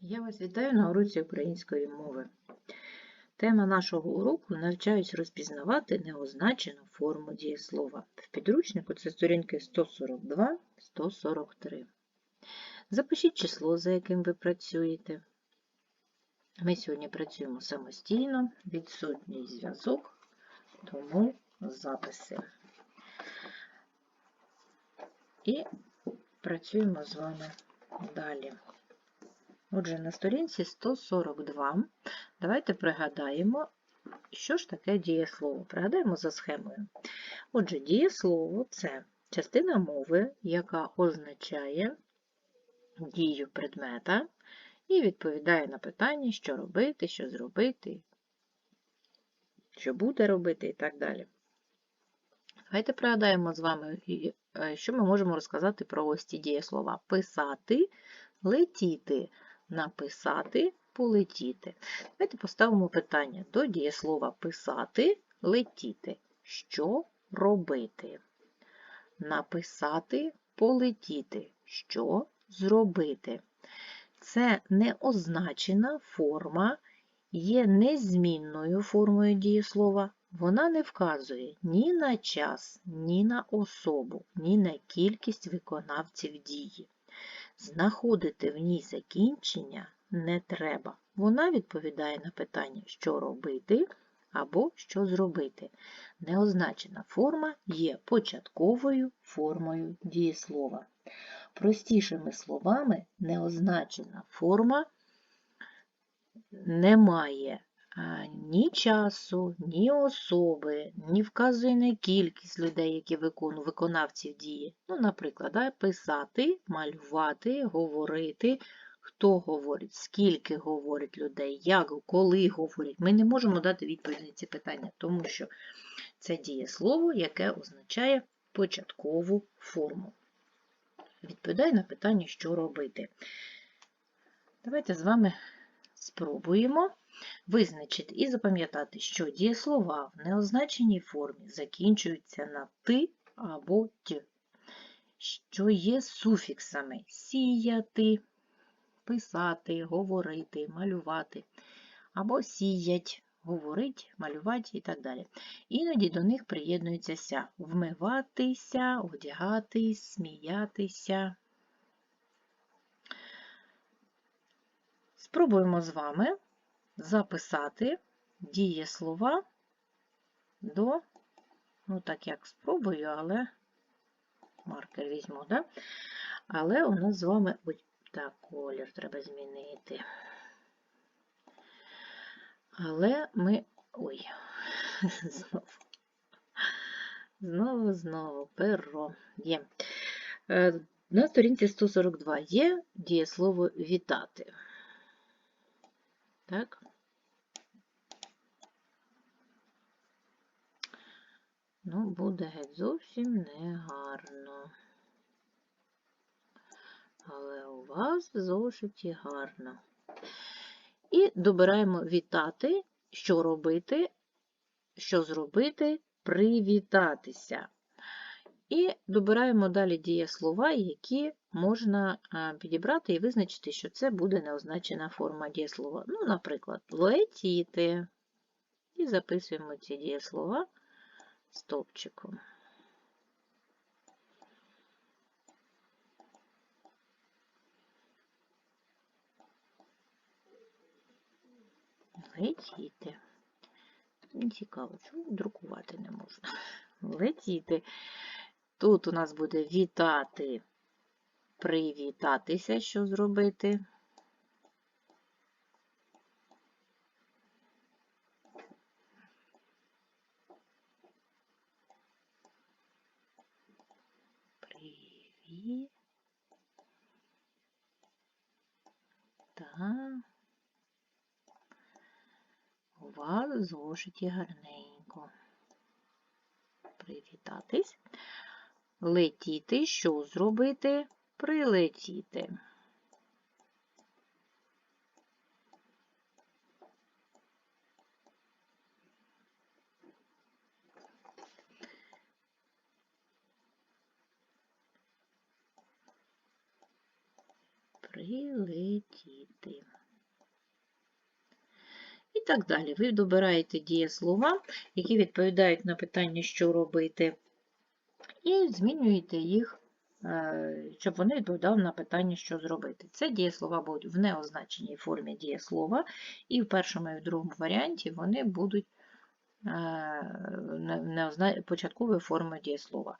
Я вас вітаю на уроці української мови. Тема нашого уроку навчаюсь розпізнавати неозначену форму дієслова. В підручнику це сторінки 142-143. Запишіть число, за яким ви працюєте. Ми сьогодні працюємо самостійно, відсутній зв'язок, тому записи. І працюємо з вами далі. Отже, на сторінці 142 давайте пригадаємо, що ж таке дієслово. Пригадаємо за схемою. Отже, дієслово це частина мови, яка означає дію предмета і відповідає на питання, що робити, що зробити, що буде робити і так далі. Давайте пригадаємо з вами, е, що ми можемо розказати про ось ці дієслова. Писати, летіти написати, полетіти. Давайте поставимо питання до дієслова писати, летіти. Що робити? Написати, полетіти. Що зробити? Це неозначена форма, є незмінною формою дієслова. Вона не вказує ні на час, ні на особу, ні на кількість виконавців дії. Знаходити в ній закінчення не треба. Вона відповідає на питання, що робити або що зробити. Неозначена форма є початковою формою дієслова. Простішими словами, неозначена форма не має ні часу, ні особи, ні вказує на кількість людей, які виконують виконавців дії. Ну, Наприклад, да, писати, малювати, говорити, хто говорить, скільки говорить людей, як, коли говорять. Ми не можемо дати відповідь на ці питання, тому що це дієслово, яке означає початкову форму. Відповідає на питання, що робити. Давайте з вами спробуємо визначити і запам'ятати, що дієслова в неозначеній формі закінчуються на ти або т, що є суфіксами сіяти, писати, говорити, малювати, або сіять, говорить, малювати і так далі. Іноді до них приєднується ся вмиватися, одягатись, сміятися. Спробуємо з вами записати дієслова до, ну так як спробую, але маркер візьму, да? але у нас з вами ось так, колір треба змінити. Але ми. Ой, знову. Знову, знову, перо є. Е, на сторінці 142 є дієслово вітати. Так? Ну, буде геть зовсім негарно. Але у вас в зошиті гарно. І добираємо вітати, що робити, що зробити, привітатися. І добираємо далі дієслова, які можна підібрати і визначити, що це буде неозначена форма дієслова. Ну, наприклад, летіти. І записуємо ці дієслова стовпчиком. Летіти. Цікаво, чому друкувати не можна. Летіти. Тут у нас буде вітати, привітатися, що зробити. Привіт. У вас зошиті гарненько. Привітатись. Летіти, що зробити? Прилетіти. Прилетіти. І так далі. Ви добираєте дієслова, які відповідають на питання, що робити, і змінюєте їх, е, щоб вони відповідали на питання, що зробити. Це дієслова будуть в неозначеній формі дієслова, і в першому і в другому варіанті вони будуть е, початковою формою дієслова.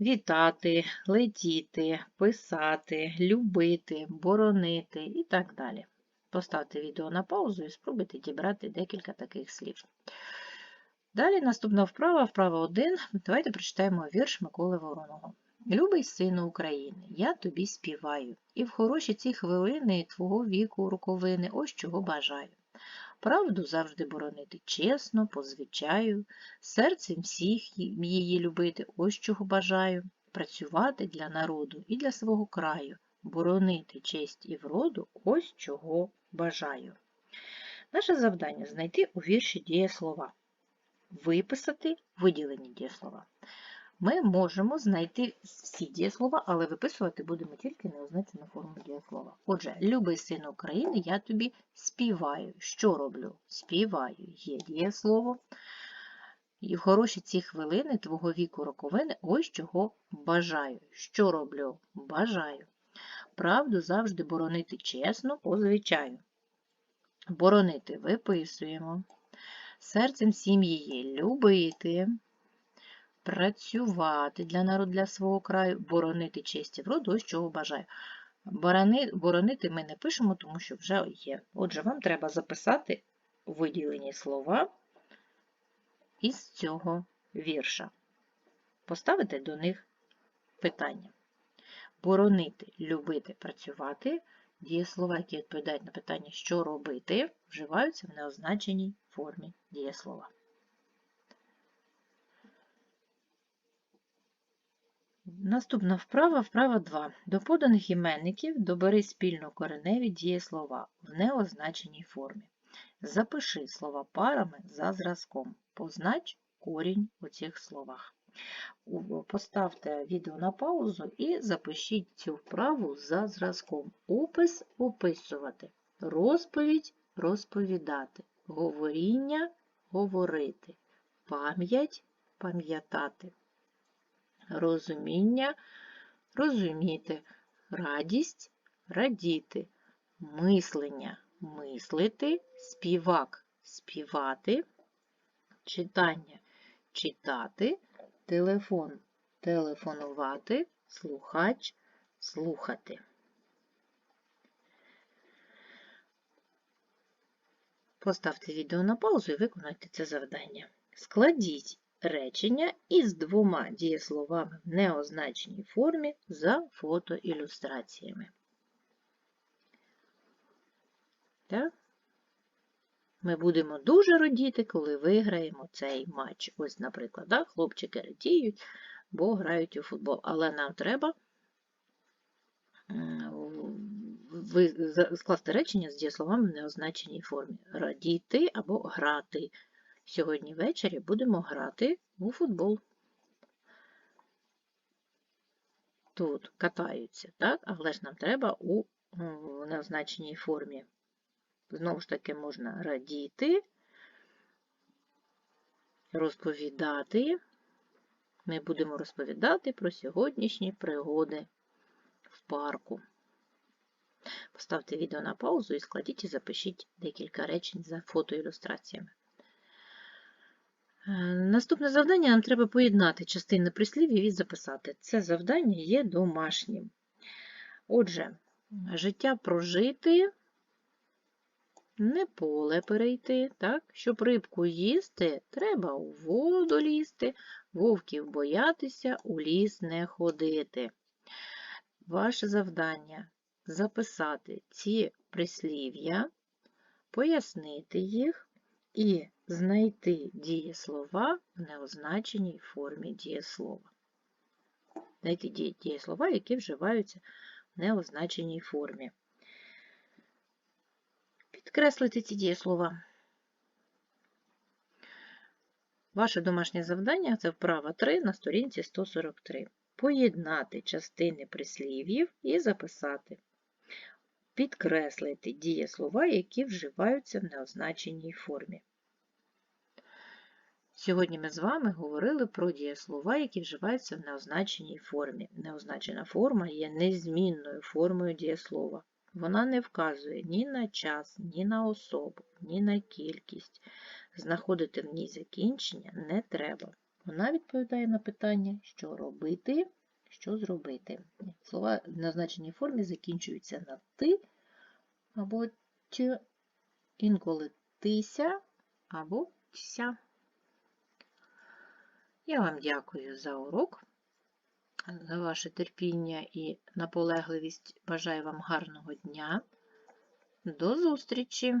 Вітати, летіти, писати, любити, боронити і так далі. Поставте відео на паузу і спробуйте дібрати декілька таких слів. Далі наступна вправа, вправа 1. Давайте прочитаємо вірш Миколи Вороного. Любий сину України, я тобі співаю, і в хороші ці хвилини твого віку роковини, ось чого бажаю. Правду завжди боронити чесно, по звичаю, серцем всіх її любити, ось чого бажаю, працювати для народу і для свого краю, боронити честь і вроду, ось чого бажаю. Наше завдання знайти у вірші дієслова, виписати виділені дієслова. Ми можемо знайти всі дієслова, але виписувати будемо тільки неозначену форму дієслова. Отже, любий син України, я тобі співаю. Що роблю? Співаю. Є дієслово. І хороші ці хвилини твого віку роковини ось чого бажаю. Що роблю? Бажаю. Правду завжди боронити чесно, по звичаю. Боронити виписуємо. Серцем сім'ї любити працювати для народу, для свого краю, боронити честь і вроду, ось чого бажаю. Борони, боронити ми не пишемо, тому що вже є. Отже, вам треба записати виділені слова із цього вірша. Поставити до них питання. Боронити, любити, працювати. Дієслова, які відповідають на питання, що робити, вживаються в неозначеній формі дієслова. Наступна вправа, вправа 2. До поданих іменників добери спільно кореневі дієслова в неозначеній формі. Запиши слова парами за зразком. Познач корінь у цих словах. Поставте відео на паузу і запишіть цю вправу за зразком. Опис описувати. Розповідь розповідати. Говоріння говорити. Пам'ять пам'ятати розуміння розуміти, радість радіти, мислення мислити, співак співати, читання читати, телефон телефонувати, слухач слухати. Поставте відео на паузу і виконайте це завдання. Складіть речення із двома дієсловами в неозначеній формі за фотоілюстраціями. Так? Ми будемо дуже радіти, коли виграємо цей матч. Ось, наприклад, да, хлопчики радіють, бо грають у футбол. Але нам треба скласти речення з дієсловами в неозначеній формі. Радіти або грати. Сьогодні ввечері будемо грати у футбол. Тут катаються, так? Але ж нам треба у неозначеній формі. Знову ж таки, можна радіти, розповідати. Ми будемо розповідати про сьогоднішні пригоди в парку. Поставте відео на паузу і складіть і запишіть декілька речень за фотоілюстраціями. Е, Наступне завдання нам треба поєднати частини прислів'їв і записати. Це завдання є домашнім. Отже, життя прожити, не поле перейти. Так? Щоб рибку їсти, треба у воду лізти, вовків боятися, у ліс не ходити. Ваше завдання записати ці прислів'я, пояснити їх і знайти дієслова в неозначеній формі дієслова. Знайти дієслова, які вживаються в неозначеній формі. Підкреслити ці дієслова. Ваше домашнє завдання це вправа 3 на сторінці 143. Поєднати частини прислів'їв і записати. Підкреслити дієслова, які вживаються в неозначеній формі. Сьогодні ми з вами говорили про дієслова, які вживаються в неозначеній формі. Неозначена форма є незмінною формою дієслова. Вона не вказує ні на час, ні на особу, ні на кількість. Знаходити в ній закінчення не треба. Вона відповідає на питання, що робити, що зробити. Слова в неозначеній формі закінчуються на ти або т, інколи тися або тся. Я вам дякую за урок, за ваше терпіння і наполегливість. Бажаю вам гарного дня. До зустрічі!